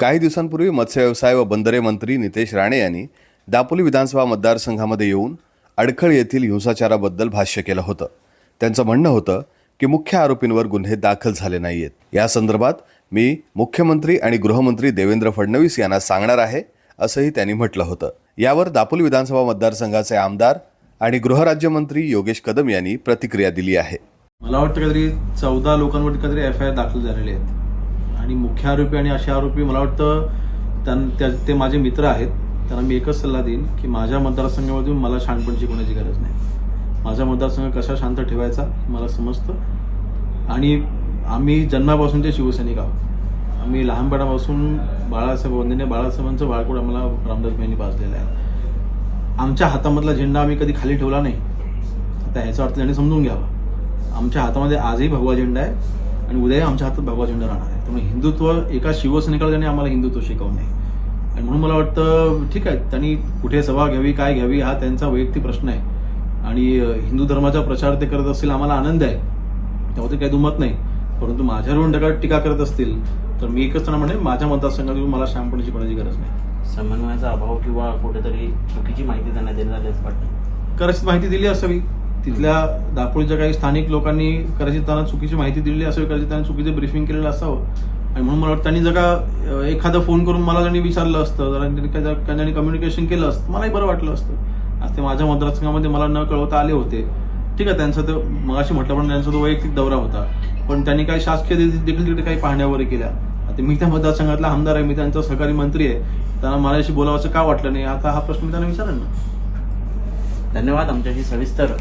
काही दिवसांपूर्वी मत्स्य व्यवसाय व बंदरे मंत्री नितेश राणे यांनी दापोली विधानसभा मतदारसंघामध्ये येऊन अडखळ येथील हिंसाचाराबद्दल भाष्य केलं होतं. त्यांचं म्हणणं होतं की मुख्य आरोपींवर गुन्हे दाखल झाले नाहीयेत. या संदर्भात मी मुख्यमंत्री आणि गृहमंत्री देवेंद्र फडणवीस यांना सांगणार आहे असंही त्यांनी म्हटलं होतं. यावर दापोली विधानसभा मतदारसंघाचे आमदार आणि गृहराज्यमंत्री योगेश कदम यांनी प्रतिक्रिया दिली आहे. मला वाटतं काहीतरी चौदा लोकांवर काहीतरी एफ आय आर दाखल झालेले आहेत आणि मुख्य आरोपी आणि असे आरोपी मला वाटतं त्यां- त्या- ते माझे मित्र आहेत. त्यांना मी एकच सल्ला देईन की माझ्या मतदारसंघामधून मला शहाणपण शिकवण्याची गरज नाही. माझा मतदारसंघ कसा शांत ठेवायचा मला समजतं. आणि आम्ही जन्मापासूनचे शिवसैनिक आहोत. आम्ही लहानपणापासून बाळासाहेब वंदनीय बाळासाहेबांचं बाळकोड आम्हाला रामदास यांनी पाजलेलं आहे. आमच्या हातामधला झेंडा आम्ही कधी खाली ठेवला नाही. आता ह्याचा अर्थ त्यांनी समजून घ्यावा. आमच्या हातामध्ये आजही भगवा झेंडा आहे. आणि उद्याही आमच्या हातात भगवा झेंडा राहणार आहे. त्यामुळे हिंदुत्व एका शिवसैनिकाला त्यांनी आम्हाला हिंदुत्व शिकवू नये आणि म्हणून मला वाटतं ठीक आहे त्यांनी कुठे सभा घ्यावी काय घ्यावी हा त्यांचा वैयक्तिक प्रश्न आहे. आणि हिंदू धर्माचा प्रचार ते करत असतील आम्हाला आनंद आहे. त्यामध्ये काही दुमत नाही. परंतु माझ्यावरून टीका टीका करत असतील तर मी एकच त्यांना म्हणेन माझ्या मतदारसंघातून मला शहाणपण शिकवण्याची गरज नाही. समन्वयाचा अभाव किंवा कुठेतरी चुकीची माहिती त्यांना देण्यात आली वाटतं. कदाचित माहिती दिली असावी. तिथल्या दापोळीच्या काही स्थानिक लोकांनी कदाचित त्यांना चुकीची माहिती दिलेली असावी कदाचित त्यांनी चुकीचं ब्रिफिंग केलेलं असावं. आणि म्हणून मला वाटतं त्यांनी जर का एखादा फोन करून मला त्यांनी विचारलं असतं जरा त्यांनी त्यांनी कम्युनिकेशन केलं असतं मलाही बरं वाटलं असतं. आज ते माझ्या मतदारसंघामध्ये मला न कळवता आले होते. ठीक आहे त्यांचा तर मगाशी म्हटलं पण त्यांचा तो वैयक्तिक दौरा होता. पण त्यांनी काही शासकीय देखील तिकडे काही पाहण्या वगैरे केल्या. आता मी त्या मतदारसंघातला आमदार आहे मी त्यांचा सहकारी मंत्री आहे. त्यांना माझ्याशी बोलावंसं का वाटलं नाही? आता हा प्रश्न मी त्यांना विचारेन ना. धन्यवाद आमच्याशी सविस्तर